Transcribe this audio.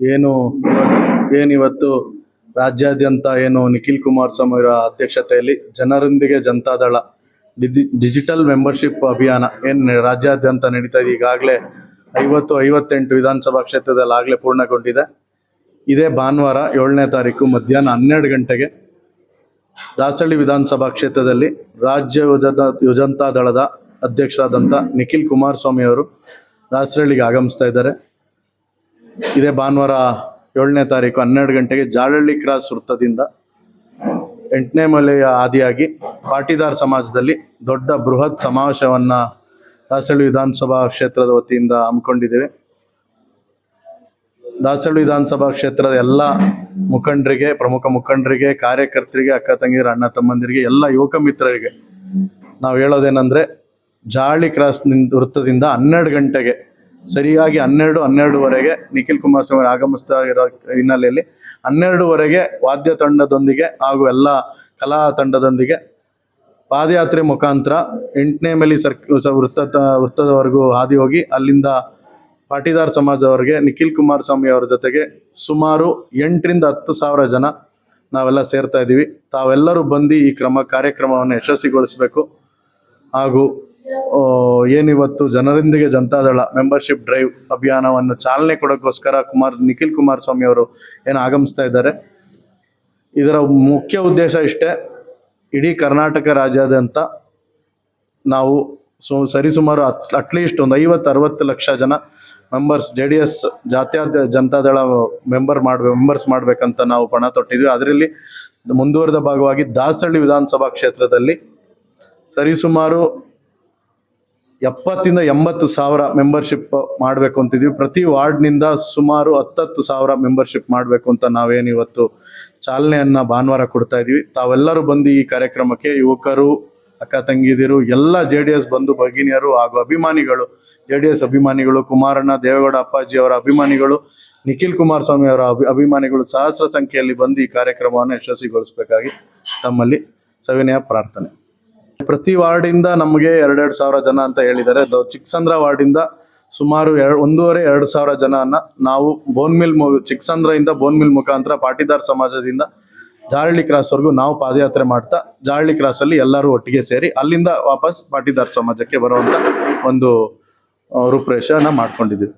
ಏನು ಏನಿವತ್ತು ರಾಜ್ಯಾದ್ಯಂತ ಏನು ನಿಖಿಲ್ ಕುಮಾರಸ್ವಾಮಿ ಅವರ ಅಧ್ಯಕ್ಷತೆಯಲ್ಲಿ ಜನರೊಂದಿಗೆ ಜನತಾದಳ ಡಿಜಿ, ಡಿಜಿಟಲ್ ಮೆಂಬರ್ಶಿಪ್ ಅಭಿಯಾನ ಏನು ರಾಜ್ಯಾದ್ಯಂತ ನಡೀತಾ ಇದೆ, ಈಗಾಗಲೇ ಐವತ್ತು, ಐವತ್ತೆಂಟು ವಿಧಾನಸಭಾ ಕ್ಷೇತ್ರದಲ್ಲಿ ಆಗಲೇ ಪೂರ್ಣಗೊಂಡಿದೆ. ಇದೇ ಭಾನುವಾರ ಏಳನೇ ತಾರೀಕು ಮಧ್ಯಾಹ್ನ ಹನ್ನೆರಡು ಗಂಟೆಗೆ ದಾಸಹಳ್ಳಿ ವಿಧಾನಸಭಾ ಕ್ಷೇತ್ರದಲ್ಲಿ ರಾಜ್ಯ ಯುವಜನತಾ ದಳದ ಅಧ್ಯಕ್ಷರಾದಂಥ ನಿಖಿಲ್ ಕುಮಾರಸ್ವಾಮಿ ಅವರು ದಾಸರಳ್ಳಿಗೆ ಆಗಮಿಸ್ತಾ ಇದ್ದಾರೆ. ಇದೇ ಭಾನುವಾರ ಏಳನೇ ತಾರೀಕು ಹನ್ನೆರಡು ಗಂಟೆಗೆ ಜಾಲಹಳ್ಳಿ ಕ್ರಾಸ್ ವೃತ್ತದಿಂದ ಎಂಟನೇ ಮಲೆಯ ಆದಿಯಾಗಿ ಪಾಟೀದಾರ್ ಸಮಾಜದಲ್ಲಿ ದೊಡ್ಡ ಬೃಹತ್ ಸಮಾವೇಶವನ್ನು ದಾಸಳ್ಳಿ ವಿಧಾನಸಭಾ ಕ್ಷೇತ್ರದ ವತಿಯಿಂದ ಹಮ್ಮಿಕೊಂಡಿದ್ದೇವೆ. ದಾಸಳ್ಳಿ ವಿಧಾನಸಭಾ ಕ್ಷೇತ್ರದ ಎಲ್ಲ ಮುಖಂಡರಿಗೆ, ಪ್ರಮುಖ ಮುಖಂಡರಿಗೆ, ಕಾರ್ಯಕರ್ತರಿಗೆ, ಅಕ್ಕ ತಂಗಿರ ಅಣ್ಣ ತಮ್ಮಂದಿರಿಗೆ, ಎಲ್ಲ ಯುವಕ ಮಿತ್ರರಿಗೆ ನಾವು ಹೇಳೋದೇನೆಂದರೆ ಜಾಳಿ ಕ್ರಾಸ್ ವೃತ್ತದಿಂದ ಹನ್ನೆರಡು ಗಂಟೆಗೆ ಸರಿಯಾಗಿ ಹನ್ನೆರಡು, ಹನ್ನೆರಡುವರೆಗೆ ನಿಖಿಲ್ ಕುಮಾರಸ್ವಾಮಿ ಆಗಮಿಸ್ತಾ ಇರೋ ಹಿನ್ನೆಲೆಯಲ್ಲಿ ಹನ್ನೆರಡುವರೆಗೆ ವಾದ್ಯ ತಂಡದೊಂದಿಗೆ ಹಾಗೂ ಎಲ್ಲ ಕಲಾ ತಂಡದೊಂದಿಗೆ ಪಾದಯಾತ್ರೆ ಮುಖಾಂತರ ಎಂಟನೇ ಮೇಲೆ ಸರ್ಕ್ ವೃತ್ತ ವೃತ್ತದವರೆಗೂ ಹಾದಿ ಹೋಗಿ ಅಲ್ಲಿಂದ ಪಾಟೀದಾರ್ ಸಮಾಜದವರಿಗೆ ನಿಖಿಲ್ ಕುಮಾರಸ್ವಾಮಿ ಅವರ ಜೊತೆಗೆ ಸುಮಾರು ಎಂಟರಿಂದ ಹತ್ತು ಸಾವಿರ ಜನ ನಾವೆಲ್ಲ ಸೇರ್ತಾ ಇದ್ದೀವಿ. ತಾವೆಲ್ಲರೂ ಬಂದು ಈ ಕ್ರಮ, ಕಾರ್ಯಕ್ರಮವನ್ನು ಯಶಸ್ವಿಗೊಳಿಸಬೇಕು. ಹಾಗೂ ಏನಿವತ್ತು ಜನರೊಂದಿಗೆ ಜನತಾದಳ ಮೆಂಬರ್ಶಿಪ್ ಡ್ರೈವ್ ಅಭಿಯಾನವನ್ನು ಚಾಲನೆ ಕೊಡೋಕ್ಕೋಸ್ಕರ ಕುಮಾರ್, ನಿಖಿಲ್ ಕುಮಾರಸ್ವಾಮಿ ಅವರು ಏನು ಆಗಮಿಸ್ತಾ ಇದ್ದಾರೆ. ಇದರ ಮುಖ್ಯ ಉದ್ದೇಶ ಇಷ್ಟೇ, ಇಡೀ ಕರ್ನಾಟಕ ರಾಜ್ಯಾದ್ಯಂತ ನಾವು ಸೊ, ಸರಿಸುಮಾರು ಅಟ್ ಅಟ್ಲೀಸ್ಟ್ ಒಂದು ಐವತ್ತು, ಅರವತ್ತು ಲಕ್ಷ ಜನ ಮೆಂಬರ್ಸ್ ಜೆ ಡಿ ಎಸ್ ಜಾತ್ಯಾದ ಜನತಾದಳ ಮೆಂಬರ್ ಮಾಡ್ಬೇ ಮೆಂಬರ್ಸ್ ಮಾಡಬೇಕಂತ ನಾವು ಪಣ ತೊಟ್ಟಿದ್ವಿ. ಅದರಲ್ಲಿ ಮುಂದುವರೆದ ಭಾಗವಾಗಿ ದಾಸಹಳ್ಳಿ ವಿಧಾನಸಭಾ ಕ್ಷೇತ್ರದಲ್ಲಿ ಸರಿಸುಮಾರು ಎಪ್ಪತ್ತಿಂದ ಎಂಬತ್ತು ಸಾವಿರ ಮೆಂಬರ್ಶಿಪ್ ಮಾಡಬೇಕು ಅಂತಿದ್ದೀವಿ ಪ್ರತಿ ವಾರ್ಡ್ನಿಂದ ಸುಮಾರು ಹತ್ತತ್ತು ಸಾವಿರ ಮೆಂಬರ್ಶಿಪ್ ಮಾಡಬೇಕು ಅಂತ ನಾವೇನು ಇವತ್ತು ಚಾಲನೆಯನ್ನ ಭಾನುವಾರ ಕೊಡ್ತಾ ಇದ್ದೀವಿ ತಾವೆಲ್ಲರೂ ಬಂದು ಈ ಕಾರ್ಯಕ್ರಮಕ್ಕೆ ಯುವಕರು, ಅಕ್ಕ ತಂಗಿದಿರು, ಎಲ್ಲ ಜೆ ಡಿ ಎಸ್ ಬಂಧು ಭಗಿನಿಯರು ಹಾಗೂ ಅಭಿಮಾನಿಗಳು, ಜೆ ಡಿ ಎಸ್ ಅಭಿಮಾನಿಗಳು, ಕುಮಾರಣ್ಣ ದೇವೇಗೌಡ ಅಪ್ಪಾಜಿ ಅವರ ಅಭಿಮಾನಿಗಳು, ನಿಖಿಲ್ ಕುಮಾರಸ್ವಾಮಿ ಅವರ ಅಭಿ, ಅಭಿಮಾನಿಗಳು ಸಹಸ್ರ ಸಂಖ್ಯೆಯಲ್ಲಿ ಬಂದು ಈ ಕಾರ್ಯಕ್ರಮವನ್ನು ಯಶಸ್ವಿಗೊಳಿಸಬೇಕಾಗಿ ತಮ್ಮಲ್ಲಿ ಸವಿನಯ ಪ್ರಾರ್ಥನೆ. ಪ್ರತಿ ವಾರ್ಡಿಂದ ನಮಗೆ ಎರಡೆರಡು ಸಾವಿರ ಜನ ಅಂತ ಹೇಳಿದ್ದಾರೆ. ಚಿಕ್ಕಸಂದ್ರ ವಾರ್ಡಿಂದ ಸುಮಾರು ಎರಡು, ಒಂದೂವರೆ, ಎರಡು ಸಾವಿರ ಜನನ ನಾವು ಬೋನ್ಮಿಲ್ ಮು ಚಿಕ್ಕಸಂದ್ರದಿಂದ ಬೋನ್ಮಿಲ್ ಮುಖಾಂತರ ಪಾಟೀದಾರ್ ಸಮಾಜದಿಂದ ಜಾರಳ್ಳಿ ಕ್ರಾಸ್ವರೆಗೂ ನಾವು ಪಾದಯಾತ್ರೆ ಮಾಡ್ತಾ ಜಾರಳ್ಳಿ ಕ್ರಾಸಲ್ಲಿ ಎಲ್ಲರೂ ಒಟ್ಟಿಗೆ ಸೇರಿ ಅಲ್ಲಿಂದ ವಾಪಸ್ ಪಾಟೀದಾರ್ ಸಮಾಜಕ್ಕೆ ಬರುವಂಥ ಒಂದು ರೂಪುರೇಷೆನ ಮಾಡ್ಕೊಂಡಿದ್ದೀವಿ.